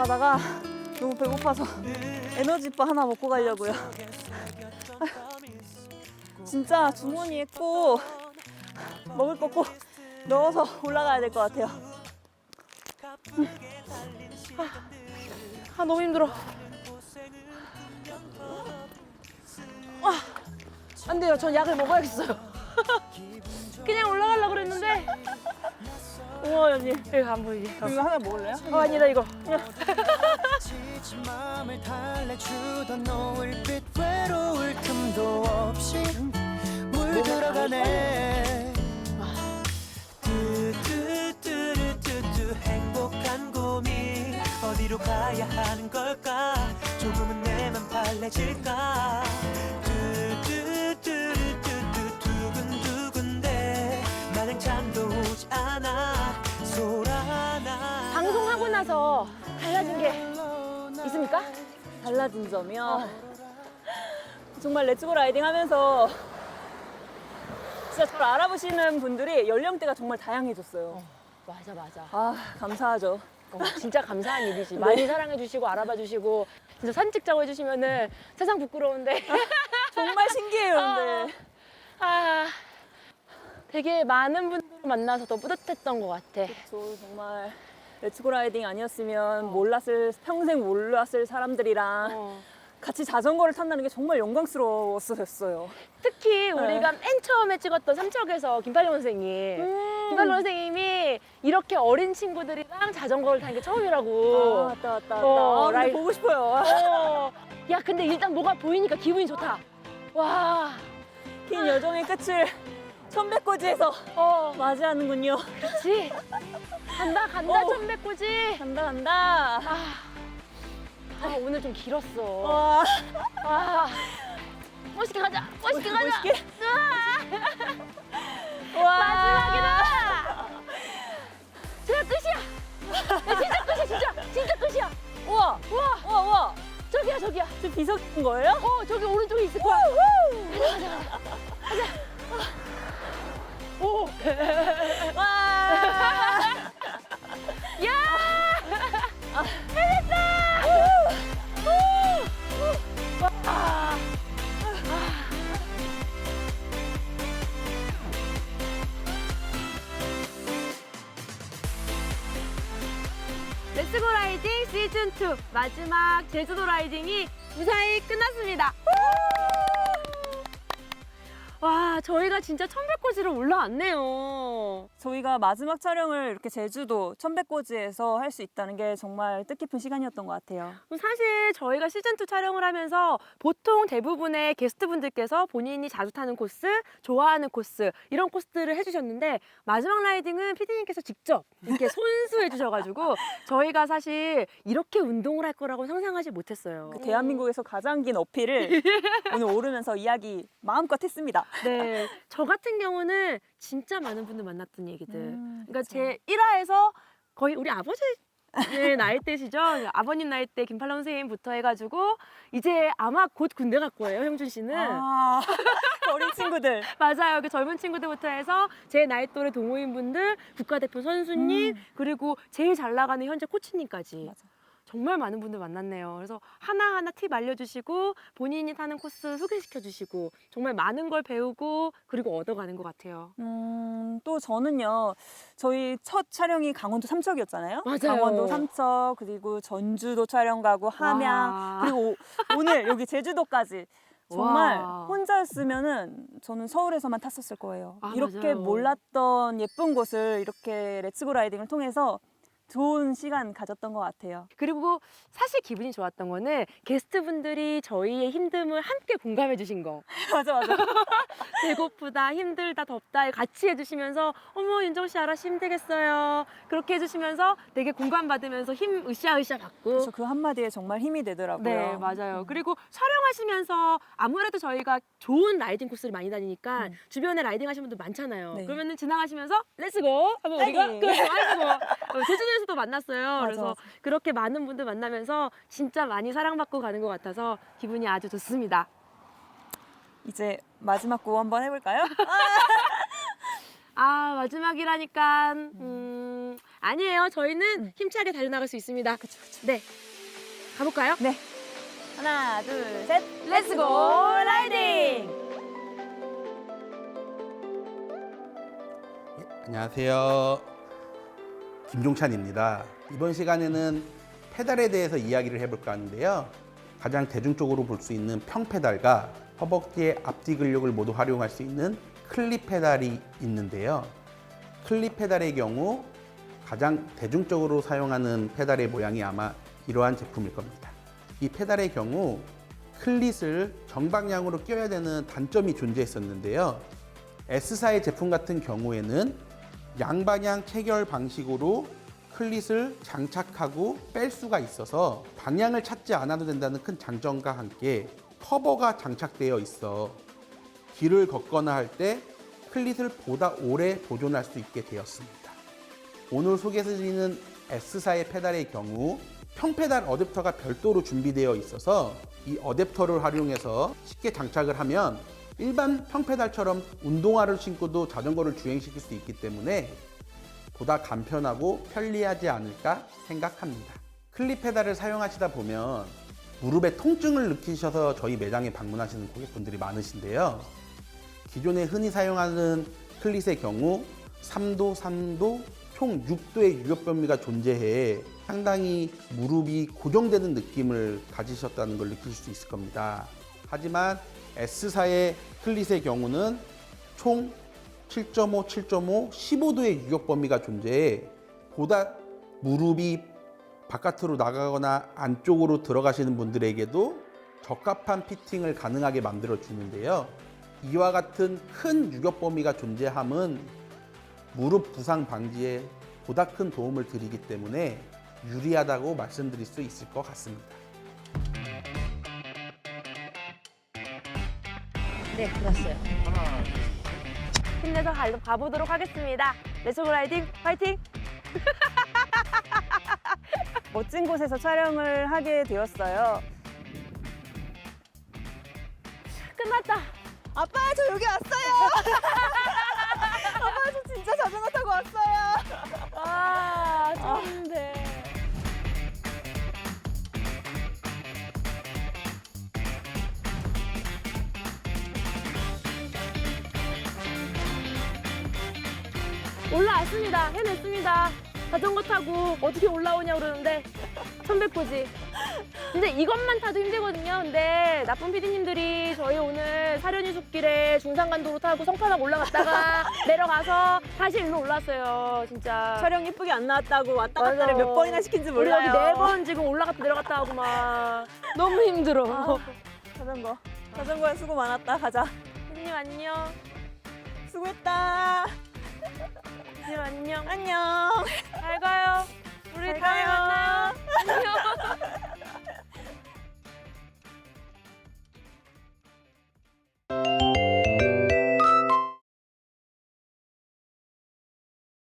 올라가다가 너무 배고파서 에너지바 하나 먹고 가려고요. 진짜 주머니에 꼭 먹을 거 꼭 넣어서 올라가야 될 것 같아요. 아 너무 힘들어. 아, 안 돼요. 전 약을 먹어야겠어요. 그냥 올라가려고 그랬는데. 우와 언니 여기 안 보이게. 어, 이거 하나 먹을래요? 어 아니다 이거. 지친 마음을 달래주던 노을빛 외로울 틈도 없이 물들어가네 뚜뚜뚜루뚜뚜 행복한 고민 어디로 가야 하는 걸까 조금은 내맘 달래질까 달라진 점이요. 정말 렛츠고 라이딩 하면서 진짜 저를 알아보시는 분들이 연령대가 정말 다양해졌어요. 맞아 맞아. 아, 감사하죠. 어, 진짜 감사한 일이지. 많이 사랑해 주시고 알아봐 주시고 진짜 찍자고 해주시면은 세상 부끄러운데. 정말 신기해요, 근데. 아 되게 많은 분들 만나서 더 뿌듯했던 것 같아. 저 정말 렛츠고 라이딩 아니었으면 몰랐을, 평생 몰랐을 사람들이랑 어. 같이 자전거를 탄다는 게 정말 영광스러웠었어요. 특히 우리가 맨 처음에 찍었던 삼척에서 김팔룡 선생님. 음. 김팔룡 선생님이 이렇게 어린 친구들이랑 자전거를 타는 게 아, 처음이라고. 왔다, 왔다, 왔다. 어, 아, 근데 라이- 보고 싶어요. 어. 야 근데 일단 뭐가 보이니까 기분이 좋다. 와. 긴 여정의 끝을 천백고지에서 어. 맞이하는군요. 그렇지. 간다 간다 어. 천백고지. 간다, 간다. 아. 아 오늘 좀 길었어. 와, 아. 멋있게 가자. 멋있게 가자. 멋있게. 으아. 와. 마지막이다. 진짜 끝이야. 야, 진짜 끝이야 진짜 진짜 끝이야. 우와, 우와 우와, 우와. 저기야 저기야. 저 비석인 거예요? 어 저기 오른쪽에 있을 거야. 가자 가자 가자. 츠고 라이딩 시즌2 마지막 제주도 라이딩이 무사히 끝났습니다. 와, 저희가 진짜 천백고지를 올라왔네요. 저희가 마지막 촬영을 이렇게 제주도 천백고지에서 할 수 있다는 게 정말 뜻깊은 시간이었던 것 같아요. 사실 저희가 시즌2 촬영을 하면서 보통 대부분의 게스트분들께서 본인이 자주 타는 코스, 좋아하는 코스, 이런 코스들을 해주셨는데 마지막 라이딩은 피디님께서 직접 이렇게 손수해 주셔가지고 저희가 사실 이렇게 운동을 할 거라고 상상하지 못했어요. 그 대한민국에서 가장 긴 어필을 오늘 오르면서 이야기 마음껏 했습니다. 네, 저 같은 경우는 진짜 많은 분들 만났던 얘기들. 음, 그러니까 그쵸. 제 1화에서 거의 우리 아버지 네, 나이 때시죠. 아버님 나이 때 김팔라 선생님부터 해가지고 이제 아마 곧 군대 갈 거예요, 형준 씨는. 아, 어린 친구들. 맞아요. 그 젊은 친구들부터 해서 제 나이 또래 동호인 분들, 국가대표 선수님, 음. 그리고 제일 잘 나가는 현재 코치님까지. 맞아. 정말 많은 분들 만났네요. 그래서 하나하나 팁 알려주시고 본인이 타는 코스 소개시켜주시고 정말 많은 걸 배우고 그리고 얻어가는 것 같아요. 음, 또 저는요, 저희 첫 촬영이 강원도 삼척이었잖아요. 맞아요. 강원도 삼척, 그리고 전주도 촬영 가고 함양, 와. 그리고 오- 오늘 여기 제주도까지. 정말 와. 혼자였으면은 저는 서울에서만 탔었을 거예요. 아, 이렇게 맞아요. 몰랐던 예쁜 곳을 이렇게 렛츠고 라이딩을 통해서 좋은 시간 가졌던 것 같아요. 그리고 사실 기분이 좋았던 거는 게스트분들이 저희의 힘듦을 함께 공감해 주신 거. 맞아, 맞아. 배고프다, 힘들다, 덥다 같이 해주시면서 어머 윤정 씨 알아서 힘들겠어요. 그렇게 해주시면서 되게 공감받으면서 힘 으쌰으쌰 받고. 그래서 그 한마디에 정말 힘이 되더라고요. 네, 맞아요. 그리고 촬영하시면서 아무래도 저희가 좋은 라이딩 코스를 많이 다니니까 음. 주변에 라이딩 하시는 분들 많잖아요. 네. 그러면은 지나가시면서 렛츠고 하면 우리가. 아이고 어, 제주도에서 도 만났어요. 맞아, 그래서 맞아. 그렇게 많은 분들 만나면서 진짜 많이 사랑받고 가는 것 같아서 기분이 아주 좋습니다. 이제 마지막 구호 한번 해볼까요? 아 마지막이라니까 음, 아니에요. 저희는 힘차게 달려나갈 수 있습니다. 네. 가볼까요? 네. 하나, 둘, 셋. 렛츠고 라이딩! 안녕하세요. 김종찬입니다. 이번 시간에는 페달에 대해서 이야기를 해볼까 하는데요. 가장 대중적으로 볼 수 있는 평페달과 허벅지의 앞뒤 근력을 모두 활용할 수 있는 클립 페달이 있는데요. 클립 페달의 경우 가장 대중적으로 사용하는 페달의 모양이 아마 이러한 제품일 겁니다. 이 페달의 경우 클릿을 정방향으로 껴야 되는 단점이 존재했었는데요. S사의 제품 같은 경우에는 양방향 체결 방식으로 클릿을 장착하고 뺄 수가 있어서 방향을 찾지 않아도 된다는 큰 장점과 함께 커버가 장착되어 있어 길을 걷거나 할 때 클릿을 보다 오래 보존할 수 있게 되었습니다. 오늘 소개해드리는 S사의 페달의 경우 평페달 어댑터가 별도로 준비되어 있어서 이 어댑터를 활용해서 쉽게 장착을 하면 일반 평페달처럼 운동화를 신고도 자전거를 주행시킬 수 있기 때문에 보다 간편하고 편리하지 않을까 생각합니다. 클립 페달을 사용하시다 보면 무릎에 통증을 느끼셔서 저희 매장에 방문하시는 고객분들이 많으신데요. 기존에 흔히 사용하는 클릿의 경우 3도, 3도, 총 6도의 유격 변미가 존재해 상당히 무릎이 고정되는 느낌을 가지셨다는 걸 느낄 수 있을 겁니다. 하지만 S사의 클릿의 경우는 총 7.5, 7.5, 15도의 유격 범위가 존재해 보다 무릎이 바깥으로 나가거나 안쪽으로 들어가시는 분들에게도 적합한 피팅을 가능하게 만들어 주는데요. 이와 같은 큰 유격 범위가 존재함은 무릎 부상 방지에 보다 큰 도움을 드리기 때문에 유리하다고 말씀드릴 수 있을 것 같습니다. 네, 들었어요. 힘내서 가, 가보도록 하겠습니다. 렛츠고 라이딩 화이팅! 멋진 곳에서 촬영을 하게 되었어요. 끝났다. 아빠, 저 여기 왔어요. 올라왔습니다. 해냈습니다. 자전거 타고 어떻게 올라오냐 그러는데 천백고지. 근데 이것만 타도 힘들거든요. 근데 나쁜 피디님들이 저희 오늘 사려니 숲길에 중산간도로 타고 성판악 올라갔다가 내려가서 다시 일로 올랐어요. 진짜. 촬영 이쁘게 안 나왔다고 왔다 맞아. 갔다를 몇 번이나 시킨지 우리 몰라요. 여기 네번 지금 올라갔다 내려갔다 하고 막 너무 힘들어. 아, 자전거. 자전거에 수고 많았다. 가자. 피디님 안녕. 수고했다. 안녕. 안녕. 잘 가요. 우리 다음에 만나요. 안녕.